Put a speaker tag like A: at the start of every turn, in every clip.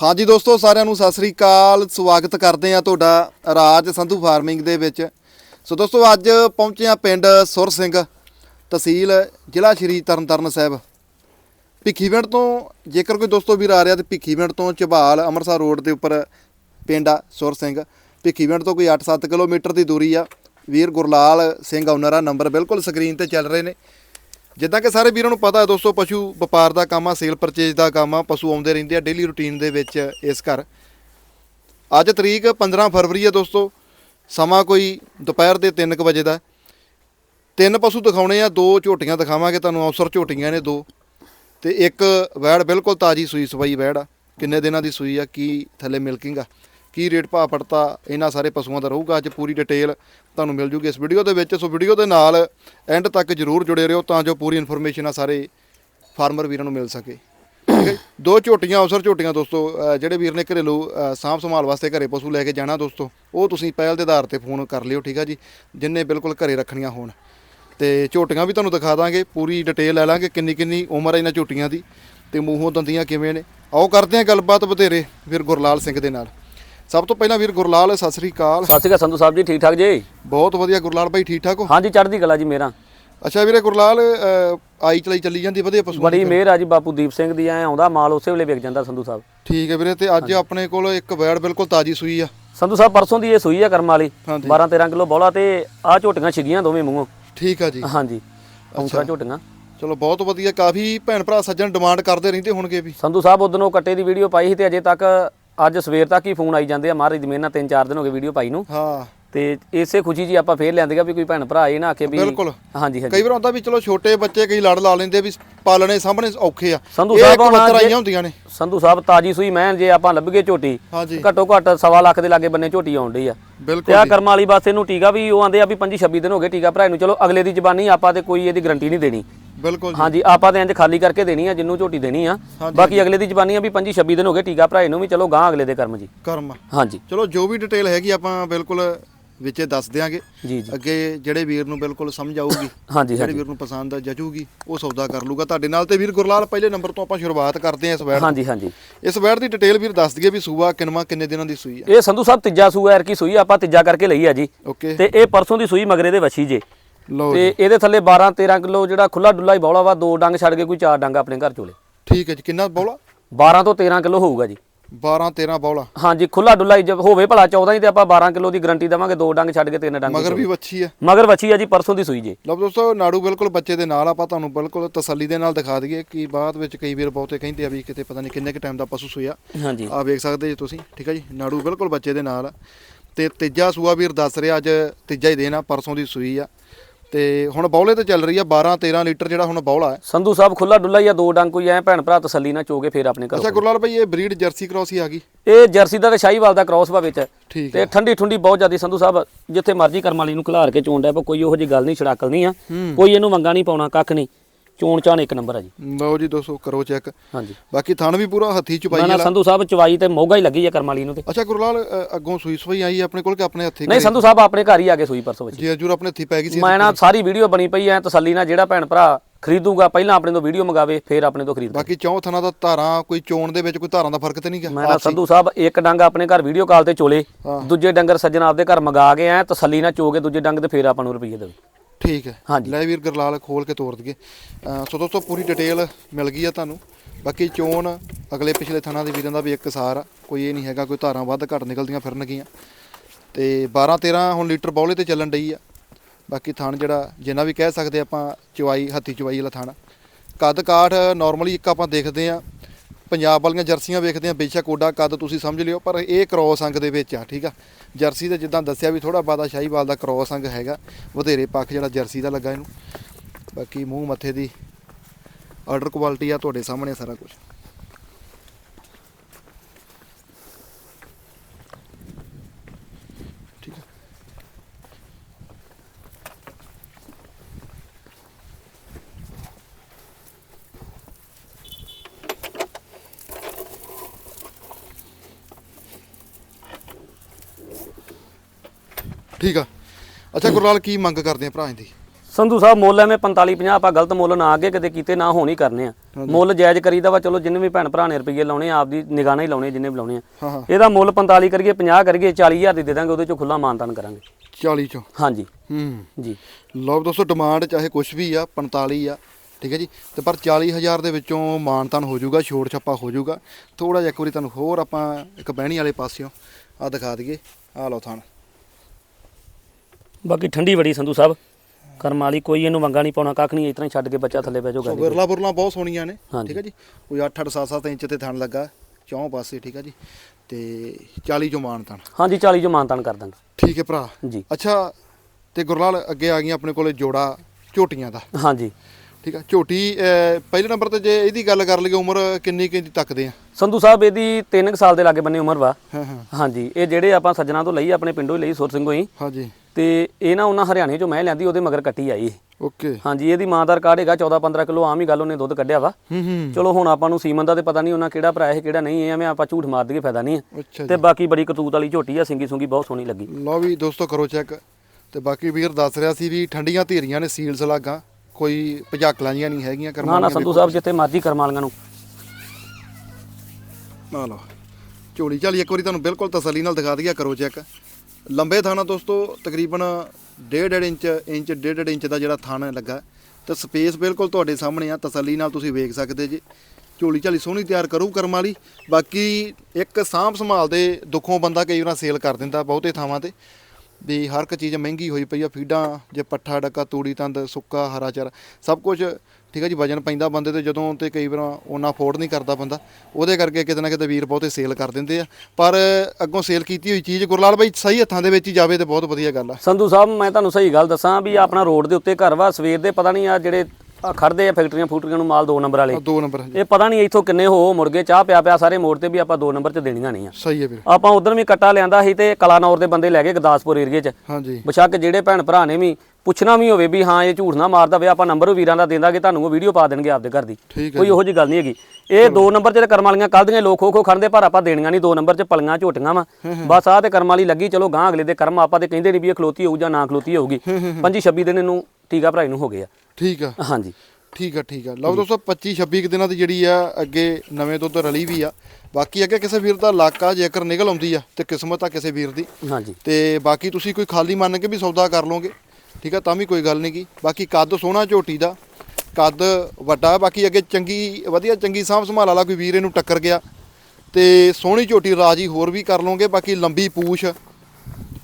A: ਹਾਂਜੀ ਦੋਸਤੋ, ਸਾਰਿਆਂ ਨੂੰ ਸਤਿ ਸ੍ਰੀ ਅਕਾਲ। ਸਵਾਗਤ ਕਰਦੇ ਆ ਤੁਹਾਡਾ ਰਾਜ ਸੰਧੂ ਫਾਰਮਿੰਗ ਦੇ ਵਿੱਚ। ਸੋ ਦੋਸਤੋ, ਅੱਜ ਪਹੁੰਚੇ ਆ ਪਿੰਡ ਸੁਰ ਸਿੰਘ, ਤਹਿਸੀਲ ਜ਼ਿਲ੍ਹਾ ਸ਼੍ਰੀ ਤਰਨਤਾਰਨ ਸਾਹਿਬ। ਭਿੱਖੀਵਿੰਡ ਤੋਂ, ਜੇਕਰ ਕੋਈ ਦੋਸਤੋ ਵੀਰ ਆ ਰਿਹਾ ਤੇ ਭਿੱਖੀਵਿੰਡ ਤੋਂ ਝਬਾਲ ਅੰਮ੍ਰਿਤਸਰ ਰੋਡ ਦੇ ਉੱਪਰ ਪਿੰਡ ਆ ਸੁਰ ਸਿੰਘ। ਭਿੱਖੀਵਿੰਡ ਤੋਂ ਕੋਈ 8-7 ਕਿਲੋਮੀਟਰ ਦੀ ਦੂਰੀ ਆ। ਵੀਰ ਗੁਰਲਾਲ ਸਿੰਘ ਓਨਰ ਆ ਨੰਬਰ ਬਿਲਕੁਲ ਸਕਰੀਨ ਤੇ ਚੱਲ ਰਹੇ ਨੇ। ਜਿੱਦਾਂ ਕਿ ਸਾਰੇ ਵੀਰਾਂ ਨੂੰ ਪਤਾ ਹੈ ਦੋਸਤੋ, ਪਸ਼ੂ ਵਪਾਰ ਦਾ ਕੰਮ ਆ ਸੇਲ ਪਰਚੇਜ ਦਾ ਕੰਮ ਆ, ਪਸ਼ੂ ਆਉਂਦੇ ਰਹਿੰਦੇ ਆ ਡੇਲੀ ਰੁਟੀਨ ਦੇ ਵਿੱਚ ਇਸ ਘਰ। ਅੱਜ ਤਰੀਕ 15 ਫਰਵਰੀ ਹੈ ਦੋਸਤੋ, ਸਮਾਂ ਕੋਈ ਦੁਪਹਿਰ ਦੇ 3:00 ਵਜੇ ਦਾ। ਤਿੰਨ ਪਸ਼ੂ ਦਿਖਾਉਣੇ ਆ, ਦੋ ਝੋਟੀਆਂ ਦਿਖਾਵਾਂਗੇ ਤੁਹਾਨੂੰ ਅਵਸਰ ਝੋਟੀਆਂ ਨੇ ਦੋ। ਤੇ ਇੱਕ ਵੈੜ ਬਿਲਕੁਲ ਤਾਜੀ ਸੂਈ ਸਵਾਈ ਵੈੜ ਆ। ਕਿੰਨੇ ਦਿਨਾਂ ਦੀ ਸੂਈ ਆ, ਕੀ ਥੱਲੇ ਮਿਲਕਿੰਗ ਆ। ਕੀ ਰੇਟ ਭਾਅ ਪੜਤਾ ਇਹਨਾਂ ਸਾਰੇ ਪਸ਼ੂਆਂ ਦਾ ਰਹੂਗਾ ਅੱਜ ਪੂਰੀ ਡਿਟੇਲ ਤੁਹਾਨੂੰ ਮਿਲ ਜੂਗੀ ਇਸ ਵੀਡੀਓ ਦੇ ਵਿੱਚ। ਸੋ ਵੀਡੀਓ ਦੇ ਨਾਲ ਐਂਡ ਤੱਕ ਜਰੂਰ ਜੁੜੇ ਰਹੋ ਤਾਂ ਜੋ ਪੂਰੀ ਇਨਫੋਰਮੇਸ਼ਨ ਆ ਸਾਰੇ ਫਾਰਮਰ ਵੀਰਾਂ ਨੂੰ ਮਿਲ ਸਕੇ। ਠੀਕ ਹੈ ਦੋ ਝੋਟੀਆਂ, ਅਵਸਰ ਝੋਟੀਆਂ ਦੋਸਤੋ ਜਿਹੜੇ ਵੀਰ ਨੇ ਘਰੇਲੂ ਸਾਂਭ ਸੰਭਾਲ ਵਾਸਤੇ ਘਰੇ ਪਸ਼ੂ ਲੈ ਕੇ ਜਾਣਾ ਦੋਸਤੋ, ਉਹ ਤੁਸੀਂ ਪਹਿਲ ਦੇ ਆਧਾਰ ਤੇ ਫੋਨ ਕਰ ਲਿਓ, ਠੀਕ ਆ ਜੀ? ਜਿੰਨੇ ਬਿਲਕੁਲ ਘਰੇ ਰੱਖਣੀਆਂ ਹੋਣ। ਤੇ ਝੋਟੀਆਂ ਵੀ ਤੁਹਾਨੂੰ ਦਿਖਾ ਦਾਂਗੇ, ਪੂਰੀ ਡਿਟੇਲ ਲੈ ਲਾਂਗੇ ਕਿੰਨੀ ਕਿੰਨੀ ਉਮਰ ਹੈ ਇਹਨਾਂ ਝੋਟੀਆਂ ਦੀ ਤੇ ਮੂੰਹੋਂ ਦੰਦੀਆਂ ਕਿਵੇਂ ਨੇ। ਆਓ ਕਰਦੇ ਹਾਂ ਗੱਲਬਾਤ ਬਥੇਰੇ ਵੀਰ ਗੁਰਲਾਲ ਸਿੰਘ ਦੇ ਨਾਲ। ਸਭ ਤੋਂ ਪਹਿਲਾਂ ਵੀਰ ਗੁਰਲਾਲ ਸਤਿ ਸ੍ਰੀ ਅਕਾਲ।
B: ਸਤਿ ਸ਼੍ਰੀ ਅਕਾਲ ਸੰਧੂ ਸਾਹਿਬ ਜੀ ਠੀਕ ਠਾਕ ਜੀ?
A: ਬਹੁਤ ਵਧੀਆ ਗੁਰਲਾਲ ਭਾਈ ਠੀਕ ਠਾਕ ਹੋ?
B: ਹਾਂਜੀ ਚੜ੍ਹਦੀ ਕਲਾ ਜੀ ਮੇਰਾ।
A: ਅੱਛਾ ਵੀਰੇ ਗੁਰਲਾਲ ਆਈ ਚਲਾਈ ਚੱਲੀ ਜਾਂਦੀ ਵਧੀਆ ਪਸ਼ੂ
B: ਬੜੀ ਮਿਹਰ ਆ ਜੀ ਬਾਪੂ ਦੀਪ ਸਿੰਘ ਦੀ ਐ ਆਉਂਦਾ ਮਾਲ ਉਸੇ ਵੇਲੇ ਵਿਕ ਜਾਂਦਾ ਸੰਧੂ ਸਾਹਿਬ।
A: ਠੀਕ ਹੈ ਵੀਰੇ ਤੇ ਅੱਜ ਆਪਣੇ ਕੋਲ ਇੱਕ ਵੈੜ ਬਿਲਕੁਲ ਤਾਜੀ ਸੂਈ ਆ।
B: ਸੰਧੂ ਸਾਹਿਬ ਪਰਸੋਂ ਦੀ ਇਹ ਸੂਈ ਆ ਕਰਮ ਵਾਲੀ
A: ਹਾਂਜੀ।
B: 12 13 ਕਿਲੋ ਬੋਲਾ ਤੇ ਆ ਝੋਟੀਆਂ ਛਿਗੀਆਂ ਦੋਵੇਂ ਮੂੰਹੋਂ।
A: ਠੀਕ ਆ ਜੀ।
B: ਹਾਂਜੀ ਔਂਤਰਾ ਝੋਟੀਆਂ।
A: ਚਲੋ ਬਹੁਤ ਵਧੀਆ ਕਾਫੀ ਭੈਣ ਭਰਾ ਸੱਜਣ ਡਿਮਾਂਡ ਕਰਦੇ ਰਹਿੰਦੇ ਹੋਣਗੇ ਵੀ।
B: ਸੰਧੂ ਸਾਹਿਬ ਉਦੋਂ ਕੱਟੇ ਦੀ ਵੀਡੀਓ ਪਾਈ ਸੀ ਤੇ ਅਜੇ ਤੱਕ ਅੱਜ ਸਵੇਰ ਤੱਕ ਹੀ ਫੋਨ ਆਈ ਜਾਂਦੇ ਆ ਮਹਾਰਾਜ ਦੀ ਮਿਹਰ ਨਾਲ ਤਿੰਨ ਚਾਰ ਦਿਨ ਹੋ ਗਏ ਵੀਡੀਓ ਪਾਈ ਨੂੰ।
A: ਹਾਂ।
B: ਤੇ ਇਸੇ ਖੁਸ਼ੀ ਜੀ ਆਪਾਂ ਫੇਰ ਲਿਆਂਦੇ ਆ ਵੀ ਕੋਈ ਭੈਣ ਭਰਾ ਇਹ ਨਾ ਆਖੇ ਵੀ
A: ਬਿਲਕੁਲ।
B: ਹਾਂਜੀ ਹਾਂਜੀ।
A: ਕਈ ਵਾਰ ਹੁੰਦਾ ਵੀ ਚਲੋ ਛੋਟੇ ਬੱਚੇ ਕਈ ਲੜ ਲਾ ਲੈਂਦੇ ਵੀ ਪਾਲਣੇ ਸਾਹਮਣੇ ਔਖੇ ਆ।
B: ਸੰਧੂ ਸਾਹਿਬ
A: ਆਈਆਂ ਹੁੰਦੀਆਂ ਨੇ।
B: ਸੰਧੂ ਸਾਹਿਬ ਤਾਜੀ ਸੂਈ ਮੈਂ ਜੇ ਆਪਾਂ ਲੱਭਗੇ ਝੋਟੀ ਘੱਟੋ ਘੱਟ ਸਵਾ ਲੱਖ ਦੇ ਲਾਗੇ ਬੰਨੇ ਝੋਟੀ ਆਉਣ ਡਈ ਆ। ਤੇ ਆ ਕਰਮ ਵਾਲੀ ਬਸ ਇਹਨੂੰ ਟੀਕਾ ਵੀ ਉਹ ਆਂਦੇ ਆ ਵੀ 25 26 ਦਿਨ ਹੋ ਗਏ ਟੀਕਾ ਭਰਾਏ ਨੂੰ ਚਲੋ ਅਗਲੇ ਦੀ ਜ਼ਬਾਨੀ ਆਪਾਂ ਤੇ ਕੋਈ ਇਹਦੀ ਗਰੰਟੀ ਨਹੀਂ ਦੇਣੀ।
A: ਬਿਲਕੁਲ
B: ਹਾਂਜੀ ਆਪਾਂ ਤੇ ਇੰਜ ਖਾਲੀ ਕਰਕੇ ਦੇਣੀ ਆ ਜਿੰਨੂੰ ਝੋਟੀ ਦੇਣੀ ਆ। ਬਾਕੀ ਅਗਲੇ ਦੀ ਜ਼ਬਾਨੀ ਆ ਵੀ 25 26 ਦਿਨ ਹੋ ਗਏ ਟੀਕਾ ਭਰਾਏ ਨੂੰ ਵੀ ਚਲੋ ਗਾਂ ਅਗਲੇ ਦੇ ਕਰਮ ਜੀ।
A: ਕਰਮ।
B: ਹਾਂਜੀ।
A: ਚਲੋ ਜੋ ਵੀ ਡਿਟੇਲ ਹੈਗੀ ਆਪਾਂ ਬਿਲਕੁਲ ਵਿੱਚੇ ਦੱਸ ਦਿਆਂਗੇ। ਅੱਗੇ ਜਿਹੜੇ ਵੀਰ ਨੂੰ ਬਿਲਕੁਲ ਸਮਝ ਆਊਗੀ
B: ਹਾਂਜੀ
A: ਜਿਹੜੇ ਵੀਰ ਨੂੰ ਪਸੰਦ ਜਚੂਗੀ ਉਹ ਸੌਦਾ ਕਰ ਲੂਗਾ। ਤੁਹਾਡੇ ਨਾਲ ਤੇ ਵੀਰ ਗੁਰਲਾਲ ਪਹਿਲੇ ਨੰਬਰ ਤੋਂ ਆਪਾਂ ਸ਼ੁਰੂਆਤ ਕਰਦੇ ਹਾਂ ਇਸ ਵੈੜ
B: ਹਾਂਜੀ ਹਾਂਜੀ।
A: ਇਸ ਵੈੜ ਦੀ ਡਿਟੇਲ ਵੀਰ ਦੱਸ ਦਈਏ ਵੀ ਸੂਆ ਕਿੰਨਵਾਂ ਕਿੰਨੇ ਦਿਨਾਂ ਦੀ ਸੂਈ ਆ।
B: ਇਹ ਸੰਧੂ ਸਾਹਿਬ ਤੀਜਾ ਸੂਆ ਐਰ ਕੀ ਸੂਈ ਆਪਾਂ ਤੀਜਾ ਕਰਕੇ ਲਈ ਆ ਜੀ।
A: ਓਕੇ।
B: ਤੇ ਇਹ ਪਰਸੋਂ ਦੀ ਸੂਈ ਮਗਰੇ ਦੇ ਵਛੀ ਜੇ। ਤੇ ਇਹਦੇ ਥੱਲੇ 12 13 ਕਿਲੋ ਜਿਹੜਾ ਖੁੱਲਾ ਡੁੱਲਾ ਹੀ ਬੌਲਾ ਵਾ ਦੋ ਡੰਗ ਛੱਡ ਕੇ ਕੋਈ ਚਾਰ ਡੰਗ ਆਪਣੇ ਘਰ ਚੋਲੇ।
A: ਠੀਕ ਹੈ ਜੀ ਕਿੰਨਾ ਬੋਲਾ?
B: 12 ਤੋਂ 13 ਕਿਲੋ ਹੋਊਗਾ ਜੀ।
A: 12 13 ਬੋਲਾ।
B: ਹਾਂਜੀ ਖੁੱਲਾ ਡੁੱਲਾ ਹੀ ਜਦ ਹੋਵੇ ਭਲਾ 14 ਹੀ ਤੇ ਆਪਾਂ 12 ਕਿਲੋ ਦੀ ਗਾਰੰਟੀ ਦੇਵਾਂਗੇ ਦੋ ਡੰਗ ਛੱਡ ਕੇ ਤਿੰਨ ਡੰਗ
A: ਮਗਰ ਵੀ ਵੱਛੀ ਆ
B: ਮਗਰ ਵੱਛੀ ਆ ਜੀ ਪਰਸੋਂ ਦੀ ਸੂਈ ਜੇ।
A: ਲਓ ਦੋਸਤੋ ਨਾੜੂ ਬਿਲਕੁਲ ਬੱਚੇ ਦੇ ਨਾਲ ਆਪਾਂ ਤੁਹਾਨੂੰ ਬਿਲਕੁਲ ਤਸੱਲੀ ਦੇ ਨਾਲ ਦਿਖਾ ਦਈਏ ਕਿ ਬਾਅਦ ਵਿੱਚ ਕਈ ਵੀਰ ਬਹੁਤੇ ਕਹਿੰਦੇ ਆ ਵੀ ਕਿਤੇ ਪਤਾ ਨਹੀਂ ਕਿੰਨੇ ਕੁ ਟਾਈਮ ਦਾ ਪਸ਼ੂ ਸੂਇਆ।
B: ਹਾਂਜੀ।
A: ਆ ਵੇਖ ਸਕਦੇ ਜੀ ਤੁਸੀਂ ਠੀਕ ਹੈ ਜੀ? ਨਾੜੂ ਬਿਲਕੁਲ ਬੱਚੇ ਦੇ ਨਾਲ। ਤੇ ਤੀਜਾ ਸੂਆ ਵੀਰ ਦੱਸ ਰਿਹਾ ਅੱਜ ਤੀਜਾ ਹੀ ਆ ਪਰਸੋਂ ਦੀ ਸੂਈ ਆ। ਤੇ ਹੁਣ ਬੌਲੇ ਤੇ ਚੱਲ ਰਹੀ ਆ 12 13 ਲੀਟਰ ਜਿਹੜਾ ਹੁਣ ਬੌਲਾ ਹੈ।
B: ਸੰਧੂ ਸਾਹਿਬ ਖੁੱਲਾ ਡੁੱਲਾ ਹੀ ਆ ਦੋ ਡੰਗ ਕੋਈ ਐ ਭੈਣ ਭਰਾ ਤਸੱਲੀ ਨਾਲ ਚੋਗੇ ਫੇਰ ਆਪਣੇ
A: ਅੱਛਾ
B: ਘਰ
A: ਗੁਰਲਾਲ ਭਾਈ ਇਹ ਬਰੀਡ ਜਰਸੀ ਕ੍ਰਾਸ ਹੀ ਆ ਗਈ?
B: ਇਹ ਜਰਸੀ ਦਾ ਤੇ ਸ਼ਾਹੀਵਾਲ ਦਾ ਕ੍ਰਾਸ ਵਾ ਵਿੱਚ। ਤੇ ਠੰਡੀ ਠੁੰਡੀ ਬਹੁਤ ਜ਼ਿਆਦੀ ਸੰਧੂ ਸਾਹਿਬ ਜਿੱਥੇ ਮਰਜ਼ੀ ਕਰਮ ਵਾਲੀ ਨੂੰ ਖਿਲਾਰ ਕੇ ਚੋਣ ਡਿਆ ਪਰ ਕੋਈ ਉਹੋ ਜੀ ਗੱਲ ਨਹੀਂ ਛੜਾਕਲ ਨਹੀਂ ਆ। ਕੋਈ ਇਹਨੂੰ ਮੰਗਾ ਨਹੀਂ ਪਾਉਣਾ ਕੱਖ ਨਹੀਂ। ਚੋਣ ਚਾਣ ਇੱਕ ਨੰਬਰ ਆ ਜੀ।
A: ਲਓ ਜੀ ਦੋਸਤੋ ਕਰੋ ਚੈੱਕ।
B: ਹਾਂਜੀ।
A: ਬਾਕੀ ਥਣ ਵੀ ਪੂਰਾ ਹੱਥੀ ਚੁਪਾਈ
B: ਨਾ ਨਾ
A: ਵਾਲਾ
B: ਸੰਧੂ ਸਾਹਿਬ ਚਵਾਈ ਤੇ ਮੋਗਾ ਹੀ ਲੱਗੀ ਆ ਕਰਮ ਵਾਲੀ ਨੂੰ ਤੇ।
A: ਅੱਛਾ ਗੁਰਲਾਲ ਅ, ਅੱਗੋਂ ਸੂਈ ਸੂਈ ਆਈ ਆਪਣੇ ਕੋਲ ਕਿ ਆਪਣੇ ਹੱਥੀ
B: ਨਹੀਂ ਸੰਧੂ ਸਾਹਿਬ ਆਪਣੇ ਘਰ ਹੀ ਆ ਕੇ ਸੂਈ ਪਰਸੋਂ ਵਿੱਚ।
A: ਜੀ ਜੂਰ ਆਪਣੇ ਹੱਥੀ ਪੈ ਗਈ ਸੀ
B: ਮੈਂ ਨਾ ਸਾਰੀ ਵੀਡੀਓ ਬਣੀ ਪਈ ਐ ਤਸੱਲੀ ਨਾਲ ਜਿਹੜਾ ਭੈਣ ਭਰਾ ਖਰੀਦੂਗਾ ਪਹਿਲਾਂ ਆਪਣੇ ਤੋਂ ਵੀਡੀਓ ਮੰਗਾਵੇ ਫੇਰ ਆਪਣੇ ਤੋਂ ਖਰੀਦ
A: ਬਾਕੀ ਚੌਂ ਥਣਾ ਦਾ ਧਾਰਾਂ ਕੋਈ ਚੋਣ ਦੇ ਵਿੱਚ ਕੋਈ ਧਾਰਾਂ ਦਾ ਫ਼ਰਕ ਤੇ ਨਹੀਂ
B: ਮੈਂ
A: ਗਿਆ
B: ਨਾ ਸੰਧੂ ਸਾਹਿਬ ਇੱਕ ਡੰਗ ਆਪਣੇ ਘਰ ਵੀਡੀਓ ਕਾਲ ਤੇ ਚੋਲੇ ਦੂਜੇ ਡੰਗਰ ਸੱਜਣ ਆਪਦੇ ਘਰ ਮੰਗਾ ਕੇ ਐ ਤਸੱਲੀ ਨਾਲ ਚੋਗੇ ਦੂਜੇ ਡੰਗ ਤੇ ਫੇਰ ਆਪਾਂ ਨੂੰ ਰੁਪਈਏ ਦੇਵੇ।
A: ਠੀਕ ਹੈ।
B: ਹਾਂਜੀ।
A: ਲੈ ਵੀਰ ਗਰਲਾਲ ਖੋਲ ਕੇ ਤੋੜ ਦਈਏ। ਸੋ ਦੋਸਤੋ ਪੂਰੀ ਡਿਟੇਲ ਮਿਲ ਗਈ ਆ ਤੁਹਾਨੂੰ। ਬਾਕੀ ਚੋਣ ਅਗਲੇ ਪਿਛਲੇ ਥਣਾ ਦੇ ਵੀਰਾਂ ਦਾ ਵੀ ਇੱਕ ਸਾਰ ਆ। ਕੋਈ ਇਹ ਨਹੀਂ ਹੈਗਾ ਕੋਈ ਧਾਰਾਂ ਵੱਧ ਘੱਟ ਨਿਕਲਦੀਆਂ ਫਿਰਨਗੀਆਂ। ਤੇ 12 13 ਹੁਣ ਲੀਟਰ ਬੌਲੇ ਤੇ ਚੱਲਣ ਡਈ ਆ। ਬਾਕੀ ਥਣ ਜਿਹੜਾ ਜਿੰਨਾ ਵੀ ਕਹਿ ਸਕਦੇ ਆਪਾਂ ਚਵਾਈ ਹੱਥੀ ਚਵਾਈ ਵਾਲਾ ਥਣ ਕੱਦ ਕਾਠ ਨਾਰਮਲੀ ਇੱਕ ਆਪਾਂ ਦੇਖਦੇ ਆ। ਪੰਜਾਬ ਵਾਲੀਆਂ ਜਰਸੀਆਂ ਵੇਖਦੇ ਆ ਬੇਸ਼ੱਕ ਓਡਾ ਕੱਦ ਤੁਸੀਂ ਸਮਝ ਲਿਓ, ਪਰ ਇਹ ਕ੍ਰੋਸ ਅੰਗ ਦੇ ਵਿੱਚ ਆ, ਠੀਕ ਆ? ਜਰਸੀ ਦੇ ਜਿੱਦਾਂ ਦੱਸਿਆ ਵੀ ਥੋੜਾ ਬਾਦਾ ਸ਼ਾਹੀਵਾਲ ਦਾ ਕ੍ਰੋਸ ਅੰਗ ਹੈਗਾ, ਵਧੇਰੇ ਪੱਖ ਜਿਹੜਾ ਜਰਸੀ ਦਾ ਲੱਗਾ ਇਹਨੂੰ। ਬਾਕੀ ਮੂੰਹ ਮੱਥੇ ਦੀ ਆਰਡਰ ਕੁਆਲਿਟੀ ਆ ਤੁਹਾਡੇ ਸਾਹਮਣੇ ਸਾਰਾ ਕੁਝ ਠੀਕ ਆ। ਅੱਛਾ ਗੁਰਲਾਲ ਕੀ ਮੰਗ ਕਰਦੇ ਆ ਭਰਾ ਦੀ?
B: ਸੰਧੂ ਸਾਹਿਬ ਮੁੱਲ ਐਵੇਂ 45 50 ਆਪਾਂ ਗਲਤ ਮੁੱਲ ਨਾ ਅੱਗੇ ਕਿਤੇ ਕੀਤੇ ਨਾ ਹੋਣੀ ਕਰਨੇ ਆ। ਮੁੱਲ ਜਾਇਜ਼ ਕਰੀਦਾ ਵਾ ਚਲੋ ਜਿੰਨੇ ਵੀ ਭੈਣ ਭਰਾ ਨੇ ਰੁਪਈਏ ਲਾਉਣੇ ਆ ਆਪਦੀ ਨਿਗਾਹ ਨਾਲ ਹੀ ਲਾਉਣੇ ਜਿੰਨੇ ਵੀ ਲਾਉਣੇ ਆ। ਇਹਦਾ ਮੁੱਲ 45 ਕਰੀਏ 50 ਕਰੀਏ 40000 ਦੀ ਦੇ ਦਾਂਗੇ ਉਹਦੇ ਚੋਂ ਖੁੱਲਾ ਮਾਨਤਾਨ ਕਰਾਂਗੇ।
A: 40 ਚੋਂ?
B: ਹਾਂਜੀ।
A: ਹੂੰ।
B: ਜੀ।
A: ਲਓ ਦੋਸਤੋ ਡਿਮਾਂਡ ਚਾਹੇ ਕੁਝ ਵੀ ਆ 45 ਆ ਠੀਕ ਹੈ ਜੀ? ਤੇ ਪਰ 40000 ਦੇ ਵਿੱਚੋਂ ਮਾਨਤਾਨ ਹੋ ਜਾਊਗਾ ਛੋੜ ਛੱਪਾ ਹੋ ਜਾਊਗਾ। ਥੋੜਾ ਜਿਹਾ ਇੱਕ ਵਾਰੀ ਤੁਹਾਨੂੰ ਹੋਰ ਆਪਾਂ ਇੱਕ ਬਹਿਣੀ ਵਾਲੇ ਪਾਸਿਓਂ ਆ ਦਿਖਾ ਦਈਏ। ਆ ਲਓ ਥਣ।
B: ਬਾਕੀ ਠੰਡੀ ਬੜੀ ਸੰਧੂ ਸਾਹਿਬ। ਕਰਮ ਵਾਲੀ ਕੋਈ ਇਹਨੂੰ ਵੰਗਾ ਨਹੀਂ ਪਾਉਣਾ ਕੱਖ ਨਹੀਂ ਇਸ ਤਰ੍ਹਾਂ ਹੀ ਛੱਡ ਕੇ ਬੱਚਾ ਥੱਲੇ ਬਹਿ ਜਾਊਗਾ
A: ਸੋ ਬੁਰਲਾ ਬਹੁਤ ਸੋਹਣੀਆਂ ਨੇ। ਠੀਕ ਹੈ ਜੀ। ਕੋਈ 8 8 7 7 ਇੰਚ ਤੇ ਥਣ ਲੱਗਾ ਚੌਂ ਪਾਸੇ ਠੀਕ ਹੈ ਜੀ। ਤੇ 40 ਚੋਂ ਮਾਨਤਾਨ
B: ਹਾਂਜੀ 40 ਜੋ ਮਾਨਤਾਨ ਕਰ ਦਾਂਗੇ।
A: ਠੀਕ ਹੈ ਭਰਾ।
B: ਜੀ।
A: ਅੱਛਾ ਤੇ ਗੁਰਲਾਲ ਅੱਗੇ ਆ ਗਈਆਂ ਆਪਣੇ ਕੋਲੇ ਜੋੜਾ ਝੋਟੀਆਂ ਦਾ।
B: ਹਾਂਜੀ।
A: ਠੀਕ ਆ ਝੋਟੀ ਪਹਿਲੇ ਨੰਬਰ ਤੇ ਜੇ ਇਹਦੀ ਗੱਲ ਕਰ ਲਈਏ ਉਮਰ ਕਿੰਨੀ ਕਿੰਨੀ ਤੱਕਦੇ ਆ?
B: ਸੰਧੂ ਸਾਹਿਬ ਇਹਦੀ 3 ਸਾਲ ਦੇ ਲਾਗੇ ਬੰਨੇ ਉਮਰ ਵਾ। ਹਾਂਜੀ ਇਹ ਜਿਹੜੇ ਆਪਾਂ ਸੱਜਣਾ ਤੋਂ ਲਈ ਆਪਣੇ ਪਿੰਡੋਂ ਹੀ ਲਈ ਸੁਰ ਸਿੰਘੋਂ ਹੀ।
A: ਹਾਂਜੀ।
B: ਤੇ ਇਹ ਨਾ ਉਹਨਾਂ ਹਰਿਆਣੇ ਚੋਂ ਮੈਂ ਲਿਆਂਦੀ ਉਹਦੇ ਮਗਰ ਕੱਟੀ ਆਈ।
A: ਓਕੇ।
B: ਹਾਂਜੀ ਇਹਦੀ ਮਾਂ ਦਾ ਰਿਕਾਰਡ ਹੈਗਾ 14 15 ਕਿਲੋ ਆਮ ਹੀ ਗੱਲ ਉਹਨੇ ਦੁੱਧ ਕੱਢਿਆ ਵਾ।
A: ਹੂੰ ਹੂੰ।
B: ਚਲੋ ਹੁਣ ਆਪਾਂ ਨੂੰ ਸੀਮਨ ਦਾ ਤੇ ਪਤਾ ਨਹੀਂ ਉਹਨਾਂ ਕਿਹੜਾ ਭਰਾ ਹੈ ਕਿਹੜਾ ਨਹੀਂ ਐਵੇਂ ਆਪਾਂ ਝੂਠ ਮਾਰ ਦਈਏ ਫਾਇਦਾ ਨਹੀਂ ਹੈ। ਤੇ ਬਾਕੀ ਬੜੀ ਕਤੂਤ ਵਾਲੀ ਝੋਟੀ ਆ ਸਿੰਗੀ ਸੁੰਗੀ ਬਹੁਤ ਸੋਹਣੀ ਲੱਗੀ।
A: ਲਓ ਵੀ ਦੋਸਤੋ ਕਰੋ ਚੈੱਕ। ਤੇ ਬਾਕੀ ਵੀਰ ਦੱਸ ਰਿਹਾ ਸੀ ਵੀ ਠੰਡੀਆਂ ਧੀਰੀਆਂ ਨੇ ਸੀਲਸ ਲਾਗਾ ਕੋਈ ਭਜਾਕਲਾਂ ਜੀਆਂ ਨਹੀਂ ਹੈਗੀਆਂ
B: ਨਾ ਨਾ ਸੰਧੂ ਸਾਹਿਬ ਜਿੱਥੇ ਮਰਜ਼ੀ ਕਰਮ ਵਾਲੀਆਂ ਨੂੰ।
A: ਆ ਲਓ ਝੋਲੀ ਝਾਲੀ ਇੱਕ ਵਾਰੀ ਤੁਹਾਨੂੰ ਬਿਲਕੁਲ ਤਸੱਲੀ ਨਾਲ ਦਿਖਾ ਦਈਏ ਕਰੋ ਚੈੱਕ। ਲੰਬੇ ਥਾਣਾ ਦੋਸਤੋ, ਤਕਰੀਬਨ 1.5 ਇੰਚ ਇੰਚ 1.5 ਇੰਚ ਦਾ ਜਿਹੜਾ ਥਾਣਾ ਲੱਗਾ। ਤੇ ਸਪੇਸ ਬਿਲਕੁਲ ਤੁਹਾਡੇ ਸਾਹਮਣੇ ਆ, ਤਸੱਲੀ ਨਾਲ ਤੁਸੀਂ ਵੇਖ ਸਕਦੇ ਜੀ। ਝੋਲੀ ਝਾਲੀ ਸੋਹਣੀ ਤਿਆਰ ਕਰੂ ਕਰਮ ਵਾਲੀ। ਬਾਕੀ ਇੱਕ ਸਾਂਭ ਸੰਭਾਲ ਦੇ ਦੁੱਖੋਂ ਬੰਦਾ ਕਈ ਵਾਰ ਸੇਲ ਕਰ ਦਿੰਦਾ ਬਹੁਤੇ ਥਾਵਾਂ ਤੇ। ਵੀ ਹਰ ਇੱਕ ਚੀਜ਼ ਮਹਿੰਗੀ ਹੋਈ ਪਈ ਆ, ਫੀਡਾਂ ਜੇ ਪੱਠਾ ਡੱਕਾ ਤੂੜੀ ਤੰਦ ਸੁੱਕਾ ਹਰਾ ਚਾਰਾ ਸਭ ਕੁਝ ਠੀਕ ਹੈ ਜੀ ਵਜਨ ਪੈਂਦਾ ਬੰਦੇ ਤੇ ਜਦੋਂ ਤੇ ਕਈ ਵਾਰ ਉਹਨਾਂ ਅਫੋਰਡ ਨਹੀਂ ਕਰਦਾ ਬੰਦਾ ਉਹਦੇ ਕਰਕੇ ਕਿਤੇ ਨਾ ਕਿਤੇ ਵੀਰ ਬਹੁਤੇ ਸੇਲ ਕਰ ਦਿੰਦੇ ਆ। ਪਰ ਅੱਗੋਂ ਸੇਲ ਕੀਤੀ ਹੋਈ ਚੀਜ਼ ਗੁਰਲਾਲ ਬਾਈ ਸਹੀ ਹੱਥਾਂ ਦੇ ਵਿੱਚ ਹੀ ਜਾਵੇ ਤੇ ਬਹੁਤ ਵਧੀਆ ਗੱਲ ਆ।
B: ਸੰਧੂ ਸਾਹਿਬ ਮੈਂ ਤੁਹਾਨੂੰ ਸਹੀ ਗੱਲ ਦੱਸਾਂ ਵੀ ਆਪਣਾ ਰੋਡ ਦੇ ਉੱਤੇ ਘਰ ਵਾ ਸਵੇਰ ਦੇ ਪਤਾ ਨਹੀਂ ਆ ਜਿਹੜੇ ਖੜਦੇ ਆ ਫੈਕਟਰੀਆਂ ਫੂਟਰੀਆਂ ਨੂੰ ਮਾਲ 2 ਨੰਬਰ ਵਾਲੇ।
A: ਦੋ ਨੰਬਰ
B: ਇਹ ਪਤਾ ਨਹੀਂ ਇੱਥੋਂ ਕਿੰਨੇ ਹੋ ਮੁੜ ਗਏ ਚਾਹ ਪਿਆ ਪਿਆ ਸਾਰੇ ਮੋੜ ਤੇ ਵੀ ਆਪਾਂ 2 ਨੰਬਰ 'ਚ ਦੇਣੀਆਂ ਨਹੀਂ ਆ।
A: ਸਹੀ ਹੈ ਵੀਰ।
B: ਆਪਾਂ ਉਧਰ ਵੀ ਕੱਟਾ ਲਿਆਂਦਾ ਸੀ ਤੇ ਕਲਾਨੌਰ ਦੇ ਬੰਦੇ ਲੈ ਗਏ ਗਦਾਸਪੁਰ ਏਰੀਏ 'ਚ।
A: ਹਾਂਜੀ।
B: ਬਸ਼ੱਕ ਜਿਹੜੇ ਭੈਣ ਭਰਾ ਨੇ ਵੀ ਪੁੱਛਣਾ ਵੀ ਹੋਵੇ ਵੀ ਹਾਂ ਇਹ ਝੂਠ ਨਾ ਮਾਰਦਾ ਵੇ ਆਪਾਂ ਨੰਬਰ ਵੀਰਾਂ ਦਾ ਦੇ ਦਾਂਗੇ ਤੁਹਾਨੂੰ ਉਹ ਵੀਡੀਓ ਪਾ ਦੇਣਗੇ ਆਪਦੇ ਘਰ ਦੀ। ਕੋਈ ਉਹੋ ਜੀ ਗੱਲ ਨਹੀਂ ਹੈਗੀ। ਇਹ 2 ਨੰਬਰ 'ਚ ਤੇ ਕਰਮ ਵਾਲੀਆਂ ਕੱਲ ਦੀਆਂ ਲੋਕ ਖੋ ਖੋ ਖੜਦੇ ਪਰ ਆਪਾਂ ਦੇਣੀਆਂ ਨਹੀਂ 2 ਨੰਬਰ 'ਚ ਪਲੀਆਂ ਝੋਟੀਆਂ ਵਾ। ਬਸ ਆਹ ਤੇ ਕਰਮ ਵਾਲੀ ਲੱਗੀ ਚਲੋ ਗਾਂ ਅਗਲੇ ਦੇ ਕਰਮ ਆਪਾਂ ਤੇ ਕਹਿੰਦੇ ਨਹੀਂ ਵੀ ਇਹ ਖਲੋਤੀ ਹੋਊ ਜਾਂ ਨਾ ਖਲੋਤੀ ਹੋਊਗੀ। 25 26 ਦਿਨ ਇਹਨੂੰ ਟੀਕਾ ਭਰਾਈ ਨੂੰ ਹੋ ਗਏ ਆ।
A: ਠੀਕ ਆ।
B: ਹਾਂਜੀ।
A: ਠੀਕ ਆ ਠੀਕ ਆ। ਲਓ ਦੋਸਤੋ 25 26 ਕੁ ਦਿਨਾਂ ਦੀ ਜਿਹੜੀ ਆ ਅੱਗੇ ਨਵੇਂ ਦੁੱਧ ਰਲੀ ਵੀ ਆ। ਬਾਕੀ ਅੱਗੇ ਕਿਸੇ ਵੀਰ ਦਾ ਇਲਾਕਾ ਜੇਕਰ ਨਿਕਲ ਆਉਂਦੀ ਆ ਤੇ ਕਿਸਮਤ ਆ ਕਿਸੇ ਵੀਰ ਦੀ।
B: ਹਾਂਜੀ।
A: ਤੇ ਬਾਕੀ ਤੁਸੀਂ ਕੋਈ ਖਾਲੀ ਮੰਨ ਕੇ ਵੀ ਸੌਦਾ ਕਰ ਲਓਗੇ। ਠੀਕ ਆ, ਤਾਂ ਵੀ ਕੋਈ ਗੱਲ ਨਹੀਂ ਕੀ ਬਾਕੀ ਕੱਦ ਸੋਹਣਾ ਝੋਟੀ ਦਾ, ਕੱਦ ਵੱਡਾ ਬਾਕੀ ਅੱਗੇ ਚੰਗੀ, ਵਧੀਆ ਚੰਗੀ ਸਾਂਭ ਸੰਭਾਲ ਵਾਲਾ ਕੋਈ ਵੀਰ ਇਹਨੂੰ ਟੱਕਰ ਗਿਆ। ਤੇ ਸੋਹਣੀ ਝੋਟੀ ਰਾਜੀ ਹੋਰ ਵੀ ਕਰ ਲਓਗੇ, ਬਾਕੀ ਲੰਬੀ ਪੂਛ,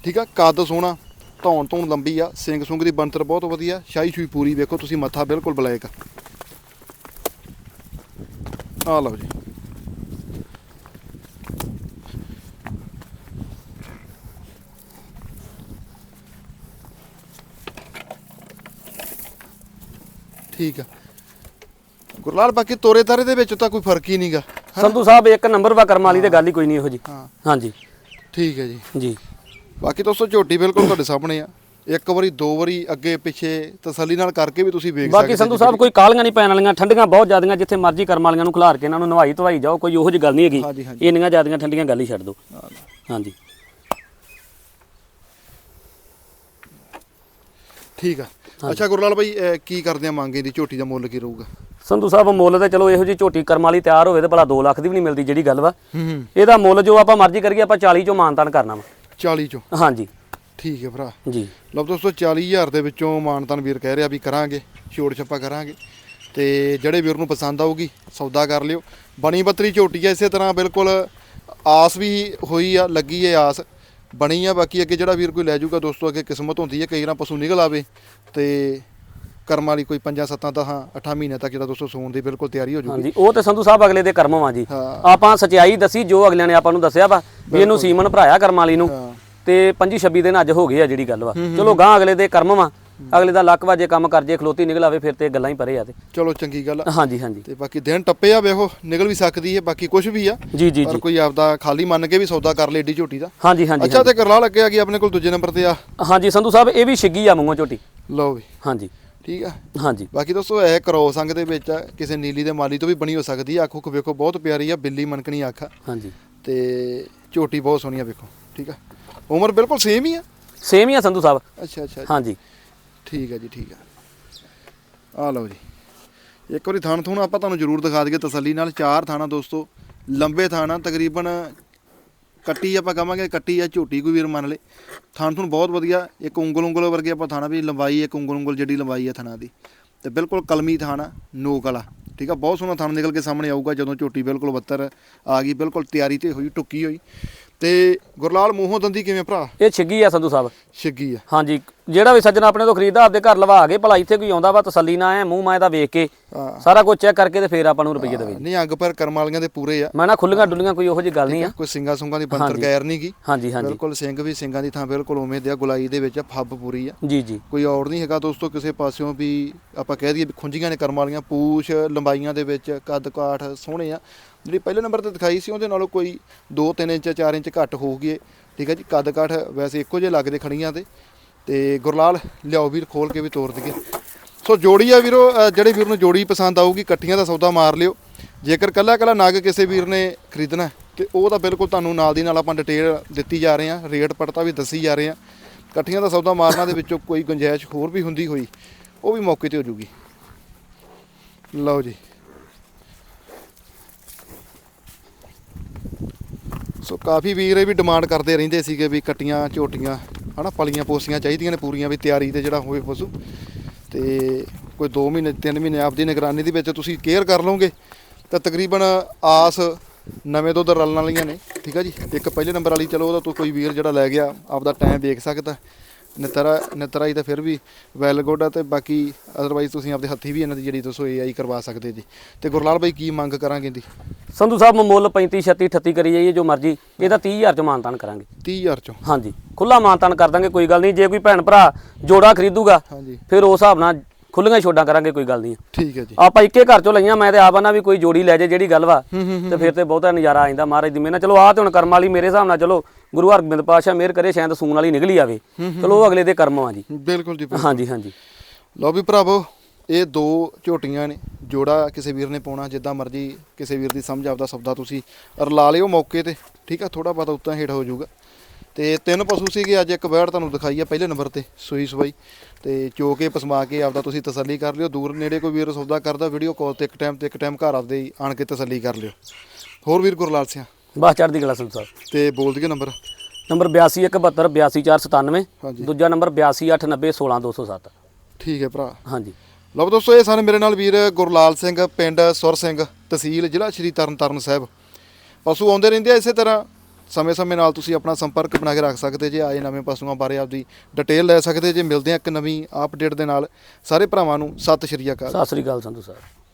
A: ਠੀਕ ਆ, ਕੱਦ ਸੋਹਣਾ, ਧੌਣ ਧੌਣ ਲੰਬੀ ਆ ਸਿੰਘ ਸੁੰਗ ਦੀ ਬਣਤਰ ਬਹੁਤ ਵਧੀਆ, ਸ਼ਾਹੀ ਸ਼ੂਈ ਪੂਰੀ ਵੇਖੋ, ਤੁਸੀਂ ਮੱਥਾ ਬਿਲਕੁਲ ਬਲੈਕ। ਆ ਲਓ ਜੀ। ਠੀਕ ਆ। ਗੁਰਲਾਲ ਬਾਕੀ ਤੋਰੇ ਤਾਰੇ ਦੇ ਵਿੱਚ ਤਾਂ ਕੋਈ ਫ਼ਰਕ ਹੀ ਨਹੀਂਗਾ
B: ਸੰਧੂ ਸਾਹਿਬ ਇੱਕ ਨੰਬਰ ਵਾ ਕਰਮ ਵਾਲੀ ਤੇ ਗੱਲ ਹੀ ਕੋਈ ਨਹੀਂ ਇਹੋ ਜੀ।
A: ਹਾਂ।
B: ਹਾਂਜੀ।
A: ਠੀਕ ਹੈ ਜੀ।
B: ਜੀ।
A: ਬਾਕੀ ਦੋਸਤੋ ਝੋਟੀ ਬਿਲਕੁਲ ਤੁਹਾਡੇ ਸਾਹਮਣੇ ਆ। ਇੱਕ ਵਾਰੀ ਦੋ ਵਾਰੀ ਅੱਗੇ ਪਿੱਛੇ ਤਸੱਲੀ ਨਾਲ ਕਰਕੇ ਵੀ ਤੁਸੀਂ ਵੇਖ
B: ਬਾਕੀ ਸੰਧੂ ਸਾਹਿਬ ਕੋਈ ਕਾਲੀਆਂ ਨਹੀਂ ਪੈਣ ਵਾਲੀਆਂ ਠੰਡੀਆਂ ਬਹੁਤ ਜ਼ਿਆਦੀਆਂ ਜਿੱਥੇ ਮਰਜ਼ੀ ਕਰਮ ਵਾਲੀਆਂ ਨੂੰ ਖਿਲਾਰ ਕੇ ਇਹਨਾਂ ਨੂੰ ਨਵਾਈ ਧਵਾਈ ਜਾਓ ਕੋਈ ਉਹੋ ਜਿਹੀ ਗੱਲ ਨਹੀਂ ਹੈਗੀ। ਇੰਨੀਆਂ ਜ਼ਿਆਦੀਆਂ ਠੰਡੀਆਂ ਗੱਲ ਹੀ ਛੱਡ ਦਿਓ। ਹਾਂਜੀ।
A: ਠੀਕ ਆ। ਅੱਛਾ ਗੁਰਲਾਲ ਭਾਈ ਅਹ, ਕੀ ਕਰਦੇ ਆ ਮੰਗੇ ਦੀ? ਝੋਟੀ ਦਾ ਮੁੱਲ ਕੀ ਰਹੂਗਾ?
B: ਸੰਧੂ ਸਾਹਿਬ ਮੁੱਲ ਤੇ ਚਲੋ ਇਹੋ ਜਿਹੀ ਝੋਟੀ ਕਰਮ ਵਾਲੀ ਤਿਆਰ ਹੋਵੇ ਤੇ ਭਲਾ 2 ਲੱਖ ਦੀ ਵੀ ਨਹੀਂ ਮਿਲਦੀ ਜਿਹੜੀ ਗੱਲ ਵਾ।
A: ਹੂੰ ਹੂੰ।
B: ਇਹਦਾ ਮੁੱਲ ਜੋ ਆਪਾਂ ਮਰਜ਼ੀ ਕਰੀਏ ਆਪਾਂ 40 ਚੋਂ ਮਾਨਤਾਨ ਕਰਨਾ ਵਾ।
A: 40 ਚੋਂ?
B: ਹਾਂਜੀ।
A: ਠੀਕ ਹੈ ਭਰਾ।
B: ਜੀ।
A: ਲਓ ਦੋਸਤੋ 40000 ਦੇ ਵਿੱਚੋਂ ਮਾਨਤਨ ਵੀਰ ਕਹਿ ਰਿਹਾ ਵੀ ਕਰਾਂਗੇ ਛੋੜ ਛੱਪਾ ਕਰਾਂਗੇ। ਤੇ ਜਿਹੜੇ ਵੀਰ ਨੂੰ ਪਸੰਦ ਆਊਗੀ ਸੌਦਾ ਕਰ ਲਿਓ। ਬਣੀ ਬੱਤਰੀ ਝੋਟੀ ਆ ਇਸੇ ਤਰ੍ਹਾਂ ਬਿਲਕੁਲ ਆਸ ਵੀ ਹੋਈ ਆ ਲੱਗੀ ਏ ਆਸ। ਬਣੀ ਆ ਬਾਕੀ ਅੱਗੇ ਜਿਹੜਾ ਵੀਰ ਕੋਈ ਲੈ ਜਾਊਗਾ ਦੋਸਤੋ ਅੱਗੇ ਕਿਸਮਤ ਹੁੰਦੀ ਹੈ ਕਈ ਵਾਰ ਪਸ਼ੂ ਨਿਕਲ ਆਵੇ ਤੇ ਕਰਮ ਵਾਲੀ ਕੋਈ 5 7 10 8 ਮਹੀਨੇ ਤੱਕ ਜਿਹੜਾ ਦੋਸਤੋ ਸੂਣ ਦੀ ਬਿਲਕੁਲ ਤਿਆਰੀ ਹੋ ਜਾਊਗੀ।
B: ਹਾਂਜੀ ਉਹ ਤੇ ਸੰਧੂ ਸਾਹਿਬ ਅਗਲੇ ਦੇ ਕਰਮ ਵਾ ਜੀ। ਆਪਾਂ ਸਚਾਈ ਦੱਸੀ ਜੋ ਅਗਲਿਆਂ ਨੇ ਆਪਾਂ ਨੂੰ ਦੱਸਿਆ ਵਾ ਵੀ ਇਹਨੂੰ ਸੀਮਨ ਭਰਾਇਆ ਕਰਮ ਵਾਲੀ ਨੂੰ। ਤੇ 25 26 ਦਿਨ ਅੱਜ ਹੋ ਗਏ ਆ ਜਿਹੜੀ ਗੱਲ ਵਾ। ਚਲੋ ਗਾਂ ਅਗਲੇ ਦੇ ਕਰਮ ਵਾ। ਅਗਲੇ ਦਾ ਲੱਕ ਵਾ ਜੇ ਕੰਮ ਕਰ ਜੇ ਖਲੋਤੀ ਨਿਕਲ ਆਵੇ ਫਿਰ ਤੇ ਗੱਲਾਂ ਹੀ ਪਰੇ ਆ ਤੇ।
A: ਚਲੋ ਚੰਗੀ ਗੱਲ ਆ।
B: ਹਾਂਜੀ ਹਾਂਜੀ।
A: ਤੇ ਬਾਕੀ ਦਿਨ ਟੱਪੇ ਆ ਵੇਖੋ ਨਿਕਲ ਵੀ ਸਕਦੀ ਹੈ ਬਾਕੀ ਕੁਝ ਵੀ ਆ।
B: ਜੀ ਜੀ
A: ਪਰ
B: ਜੀ।
A: ਕੋਈ ਆਪਦਾ ਖਾਲੀ ਮੰਨ ਕੇ ਵੀ ਸੌਦਾ ਕਰ ਲੈ ਏਡੀ ਝੋਟੀ ਦਾ।
B: ਹਾਂਜੀ ਹਾਂਜੀ
A: ਅੱਛਾ ਤੇ ਕਰਲਾ ਲੱਗੇ ਆ ਗਈ ਆਪਣੇ ਕੋਲ ਦੂਜੇ ਨੰਬਰ ਤੇ ਆ।
B: ਹਾਂਜੀ ਸੰਧੂ ਸਾਹਿਬ ਇਹ ਵੀ ਛਿੱਗੀ ਆ ਮੂੰਹੋਂ ਝੋਟੀ।
A: ਲਓ ਵੀ।
B: ਹਾਂਜੀ।
A: ਠੀਕ ਆ।
B: ਹਾਂਜੀ।
A: ਬਾਕੀ ਦੋਸਤੋ ਇਹ ਕਰੋਸ ਅੰਗ ਦੇ ਵਿੱਚ ਆ, ਕਿਸੇ ਨੀਲੀ ਦੇ ਮਾਲੀ ਤੋਂ ਵੀ ਬਣੀ ਹੋ ਸਕਦੀ ਆ। ਅੱਖ ਉੱਖ ਵੇਖੋ ਬਹੁਤ ਪਿਆਰੀ ਆ ਬਿੱਲੀ ਮਨਕਣੀ ਅੱਖ ਆ।
B: ਹਾਂਜੀ।
A: ਤੇ ਝੋਟੀ ਬਹੁਤ ਸੋਹਣੀ ਆ ਵੇਖੋ। ਠੀਕ ਆ। ਉਮਰ ਬਿਲਕੁਲ ਸੇਮ ਹੀ ਆ।
B: ਸੇਮ ਹੀ ਆ ਸੰਧੂ ਸਾਹਿਬ।
A: ਅੱਛਾ ਅੱਛਾ।
B: ਹਾਂਜੀ।
A: ਠੀਕ ਹੈ ਜੀ, ਠੀਕ ਆ ਆ ਲਓ ਜੀ। ਇੱਕ ਵਾਰੀ ਥਾਣ ਥੂਣ ਆਪਾਂ ਤੁਹਾਨੂੰ ਜ਼ਰੂਰ ਦਿਖਾ ਦਈਏ ਤਸੱਲੀ ਨਾਲ। ਚਾਰ ਥਾਣਾ ਦੋਸਤੋ, ਲੰਬੇ ਥਾਣਾ, ਤਕਰੀਬਨ ਕੱਟੀ ਆਪਾਂ ਕਹਾਂਗੇ ਕੱਟੀ ਆ ਝੋਟੀ ਕੋਈ ਵੀਰ ਮੰਨ ਲੇ। ਥਾਣ ਥੂਣ ਬਹੁਤ ਵਧੀਆ, ਇੱਕ ਉਂਗਲ ਉਂਗਲ ਵਰਗੇ ਆਪਾਂ ਥਾਣਾ ਵੀ ਲੰਬਾਈ, ਇੱਕ ਉਂਗਲ ਉਂਗਲ ਜਿਹੜੀ ਲੰਬਾਈ ਆ ਥਾਣਾ ਦੀ। ਤੇ ਬਿਲਕੁਲ ਕਲਮੀ ਥਾਣਾ, ਨੋਕ ਵਾਲਾ। ਠੀਕ ਆ, ਬਹੁਤ ਸੋਹਣਾ ਥਾਣ ਨਿਕਲ ਕੇ ਸਾਹਮਣੇ ਆਊਗਾ ਜਦੋਂ ਝੋਟੀ ਬਿਲਕੁਲ ਬੱਤਰ ਆ ਗਈ, ਬਿਲਕੁਲ ਤਿਆਰੀ ਤੇ ਹੋਈ, ਟੁੱਕੀ ਹੋਈ। ਤੇ ਗੁਰਲਾਲ ਮੂੰਹੋਂ ਦੰਦੀ ਕਿਵੇਂ ਭਰਾ?
B: ਇਹ ਛਿੱਗੀ ਆ ਸੰਧੂ ਸਾਹਿਬ।
A: ਛਿੱਗੀ ਆ।
B: ਹਾਂਜੀ ਜਿਹੜਾ ਵੀ ਸੱਜਣਾ ਆਪਣੇ ਤੋਂ ਖਰੀਦਦਾ ਆਪਦੇ ਘਰ ਲਵਾ ਕੇ ਭਲਾ ਇੱਥੇ ਕੋਈ ਆਉਂਦਾ ਵਾ ਤਸੱਲੀ ਨਾ ਐ ਮੂੰਹ ਮਾਏ ਦਾ ਵੇਖ ਕੇ। ਸਾਰਾ ਕੁਝ ਚੈੱਕ ਕਰਕੇ ਤੇ ਫੇਰ ਆਪਾਂ ਨੂੰ ਰੁਪਈਏ ਦੇਵੇ।
A: ਨਹੀਂ ਅੰਗ ਪਰ ਕਰਮ ਵਾਲੀਆਂ ਦੇ ਪੂਰੇ ਆ।
B: ਮੈਂ ਨਾ ਖੁੱਲੀਆਂ ਡੁੱਲੀਆਂ ਕੋਈ ਉਹੋ ਜਿਹੀ ਗੱਲ ਨਹੀਂ ਆ।
A: ਕੋਈ ਸਿੰਗਾ ਸੁੰਗਾ ਦੀ ਬੰਤਰ ਗੈਰ ਨਹੀਂ ਗੀ।
B: ਹਾਂਜੀ ਹਾਂਜੀ।
A: ਬਿਲਕੁਲ ਸਿੰਘ ਵੀ ਸਿੰਘਾਂ ਦੀ ਥਾਂ ਬਿਲਕੁਲ ਉਵੇਂ ਦੇ ਆ ਗੁਲਾਈ ਦੇ ਵਿੱਚ ਫੱਬ ਪੂਰੀ ਆ।
B: ਜੀ ਜੀ।
A: ਕੋਈ ਔੜ ਨਹੀਂ ਹੈਗਾ ਦੋਸਤੋ ਕਿਸੇ ਪਾਸਿਓਂ ਵੀ ਆਪਾਂ ਕਹਿ ਦਈਏ ਖੁੰਝੀਆਂ ਨੇ ਕਰਮ ਵਾਲੀਆਂ ਪੂਛ ਲੰਬਾਈਆਂ ਦੇ ਵਿੱਚ ਕੱਦ ਕਾਠ ਸੋਹਣੇ ਆ। ਜਿਹੜੀ ਪਹਿਲੇ ਨੰਬਰ ਤੇ ਦਿਖਾਈ ਸੀ ਉਹਦੇ ਨਾਲੋਂ ਕੋਈ 2-3 ਇੰਚ 4 ਇੰਚ ਘੱਟ ਹੋਊਗੀ ਠੀਕ ਹੈ ਜੀ, ਕੱਦ ਕਾਠ ਵੈਸੇ ਇੱਕੋ ਜਿਹੇ ਲੱਗਦੇ ਖੜੀਆਂ ਤੇ। ਤੇ ਗੁਰਲਾਲ, ਲਿਆਓ ਵੀਰ, ਖੋਲ ਕੇ ਵੀ ਤੋਰ ਦਈਏ। ਸੋ ਜੋੜੀ ਆ ਵੀਰੋ ਜਿਹੜੇ ਵੀਰ ਨੂੰ ਜੋੜੀ ਪਸੰਦ ਆਊਗੀ, ਇਕੱਠੀਆਂ ਦਾ ਸੌਦਾ ਮਾਰ ਲਿਓ। ਜੇਕਰ ਕੱਲਾ ਕੱਲਾ ਨਗ ਕਿਸੇ ਵੀਰ ਨੇ ਖਰੀਦਣਾ ਤੇ ਉਹ ਤਾਂ ਬਿਲਕੁਲ ਤੁਹਾਨੂੰ ਨਾਲ ਦੀ ਨਾਲ ਆਪਾਂ ਡਿਟੇਲ ਦਿੱਤੀ ਜਾ ਰਹੇ ਹਾਂ, ਰੇਟ ਪੜਤਾ ਵੀ ਦੱਸੀ ਜਾ ਰਹੇ ਹਾਂ। ਇਕੱਠੀਆਂ ਦਾ ਸੌਦਾ ਮਾਰਨਾ ਦੇ ਵਿੱਚੋਂ ਕੋਈ ਗੁੰਜਾਇਸ਼ ਹੋਰ ਵੀ ਹੁੰਦੀ ਹੋਈ, ਉਹ ਵੀ ਮੌਕੇ ਤੇ ਹੋ ਜੂਗੀ। ਲਓ ਜੀ। ਸੋ ਕਾਫੀ ਵੀਰ ਇਹ ਵੀ ਡਿਮਾਂਡ ਕਰਦੇ ਰਹਿੰਦੇ ਸੀਗੇ ਵੀ ਕੱਟੀਆਂ, ਝੋਟੀਆਂ, ਹਨਾ ਪਲੀਆਂ ਪੋਸੀਆਂ ਚਾਹੀਦੀਆਂ ਨੇ ਪੂਰੀਆਂ ਵੀ ਤਿਆਰੀ ਤੇ ਜਿਹੜਾ ਹੋਵੇ ਪਸ਼ੂ। ਤੇ ਕੋਈ 2 ਮਹੀਨੇ 3 ਮਹੀਨੇ ਆਪਦੀ ਨਿਗਰਾਨੀ ਦੇ ਵਿੱਚ ਤੁਸੀਂ ਕੇਅਰ ਕਰ ਲਓਗੇ। ਤਾਂ ਤਕਰੀਬਨ ਆਸ ਨਵੇਂ ਦੁੱਧ ਰਲਣ ਵਾਲੀਆਂ ਨੇ, ਠੀਕ ਆ ਜੀ? ਇੱਕ ਪਹਿਲੇ ਨੰਬਰ ਵਾਲੀ, ਚਲੋ ਉਹਦਾ ਤੋਂ ਕੋਈ ਵੀਰ ਜਿਹੜਾ ਲੈ ਗਿਆ, ਆਪਦਾ ਟਾਈਮ ਦੇਖ ਸਕਦਾ। ਨਿਤਰਾ, ਨਿਤਰਾਈ ਤਾਂ ਫਿਰ ਵੀ ਵੈਲ ਗੁੱਡ ਆ ਤੇ ਬਾਕੀ ਅਦਰਵਾਈਜ਼ ਤੁਸੀਂ ਆਪਦੇ ਹੱਥੀ ਵੀ ਇਹਨਾਂ ਦੀ ਜਿਹੜੀ ਦੱਸੋ ਏਆਈ ਕਰਵਾ ਸਕਦੇ ਜੀ। ਤੇ ਗੁਰਲਾਲ ਬਾਈ, ਕੀ ਮੰਗ ਕਰਾਂਗੇ ਦੀ
B: ਸੰਧੂ ਸਾਹਿਬ ਮੁੱਲ 35 36 38 ਕਰੀ ਜਾਈਏ ਜੋ ਮਰਜ਼ੀ। ਇਹਦਾ 30000 ਚ ਮਾਨਤਾਨ ਕਰਾਂਗੇ।
A: 30000 ਚੋਂ?
B: ਹਾਂਜੀ। ਖੁੱਲਾ ਮਾਨਤਾਨ ਕਰ ਦਾਂਗੇ ਕੋਈ ਗੱਲ ਨਹੀਂ। ਜੇ ਕੋਈ ਭੈਣ ਭਰਾ ਜੋੜਾ ਖਰੀਦੂਗਾ
A: ਹਾਂਜੀ।
B: ਫਿਰ ਉਸ ਹਿਸਾਬ ਨਾਲ ਖੁੱਲੀਆਂ ਛੋਡਾਂ ਕਰਾਂਗੇ ਕੋਈ ਗੱਲ ਨਹੀਂ।
A: ਠੀਕ ਹੈ ਜੀ।
B: ਆਪਾਂ ਇੱਕੇ ਘਰ ਚੋਂ ਲਈਆਂ ਮੈਂ ਤੇ ਆਪ ਆਨਾ ਵੀ ਕੋਈ ਜੋੜੀ ਲੈ ਜੇ ਜਿਹੜੀ ਗੱਲ ਵਾ। ਤੇ ਫਿਰ ਤੇ ਬਹੁਤਾ ਨਜ਼ਾਰਾ ਆ ਜਾਂਦਾ ਮਹਾਰਾਜ ਦੀ ਮਿਹਨਤ ਚਲੋ ਆਹ ਤੇ ਹੁਣ ਕਰਮ ਵਾਲੀ ਮੇਰੇ ਹਿਸਾਬ ਨਾਲ ਚਲੋ ਗੁਰੂ ਹਰਗੋਬਿੰਦ ਪਾਤਸ਼ਾਹ ਮਿਹਰ ਕਰੇ ਸ਼ਾਇਦ ਸੂਣ ਵਾਲੀ ਨਿਕਲੀ ਆਵੇ। ਚਲੋ ਉਹ ਅਗਲੇ ਦੇ ਕਰਮ ਆ ਜੀ।
A: ਬਿਲਕੁਲ ਜੀ।
B: ਹਾਂਜੀ ਹਾਂਜੀ।
A: ਲਓ ਵੀ ਭਰਾਵੋ ਇਹ ਦੋ ਝੋਟੀਆਂ ਨੇ। ਜੋੜਾ ਕਿਸੇ ਵੀਰ ਨੇ ਪਾਉਣਾ ਜਿੱਦਾਂ ਮਰਜ਼ੀ ਕਿਸੇ ਵੀਰ ਦੀ ਸਮਝ ਆਪਦਾ ਸੌਦਾ ਤੁਸੀਂ ਰਲਾ ਲਿਓ ਮੌਕੇ ਤੇ ਠੀਕ ਆ? ਥੋੜਾ ਬਹੁਤਾ ਉੱਤਾਂ ਹੇਠ ਹੋ ਜਾਊਗਾ। ਤੇ ਤਿੰਨ ਪਸ਼ੂ ਸੀਗੇ ਅੱਜ ਇੱਕ ਬੈੜ ਤੁਹਾਨੂੰ ਦਿਖਾਈ ਆ ਪਹਿਲੇ ਨੰਬਰ ਤੇ ਸੂਈ ਸਵਾਈ। ਤੇ ਚੋ ਕੇ ਪਸਮਾ ਕੇ ਆਪਦਾ ਤੁਸੀਂ ਤਸੱਲੀ ਕਰ ਲਿਓ ਦੂਰ ਨੇੜੇ ਕੋਈ ਵੀਰ ਸੌਦਾ ਕਰਦਾ ਵੀਡੀਓ ਕਾਲ ਤੇ ਇੱਕ ਟਾਈਮ ਤੇ ਇੱਕ ਟਾਈਮ ਘਰ ਆਪਦੇ ਹੀ ਆਣ ਕੇ ਤਸੱਲੀ ਕਰ ਲਿਓ। ਹੋਰ ਵੀਰ ਗੁਰਲਾਲ ਸਿੰਘ
B: ਬਸ ਚੜ੍ਹਦੀ ਕਲਾ ਸੰਧੂ ਸਾਹਿਬ।
A: ਤੇ ਬੋਲ ਦਈਏ ਨੰਬਰ।
B: ਨੰਬਰ 8217 82497
A: ਹਾਂਜੀ।
B: ਦੂਜਾ ਨੰਬਰ 8289 16207
A: ਠੀਕ ਹੈ ਭਰਾ।
B: ਹਾਂਜੀ।
A: ਲਓ ਦੋਸਤੋ, ਇਹ ਸਨ ਮੇਰੇ ਨਾਲ ਵੀਰ ਗੁਰਲਾਲ ਸਿੰਘ, ਪਿੰਡ ਸੁਰ ਸਿੰਘ, ਤਹਿਸੀਲ ਜ਼ਿਲ੍ਹਾ ਸ਼੍ਰੀ ਤਰਨਤਾਰਨ ਸਾਹਿਬ। ਪਸ਼ੂ ਆਉਂਦੇ ਰਹਿੰਦੇ ਆ ਇਸੇ ਤਰ੍ਹਾਂ। ਸਮੇਂ-ਸਮੇਂ ਨਾਲ ਤੁਸੀਂ ਆਪਣਾ ਸੰਪਰਕ ਬਣਾ ਕੇ ਰੱਖ ਸਕਦੇ ਜੇ, ਆਏ ਨਵੇਂ ਪਸ਼ੂਆਂ ਬਾਰੇ ਆਪਦੀ ਡਿਟੇਲ ਲੈ ਸਕਦੇ ਜੇ। ਮਿਲਦੇ ਆ ਇੱਕ ਨਵੀਂ ਅਪਡੇਟ ਦੇ ਨਾਲ। ਸਾਰੇ ਭਰਾਵਾਂ ਨੂੰ ਸਤਿ ਸ਼੍ਰੀ ਅਕਾਲ।
B: ਸਤਿ ਸ੍ਰੀ ਅਕਾਲ ਸੰਧੂ ਸਾਹਿਬ।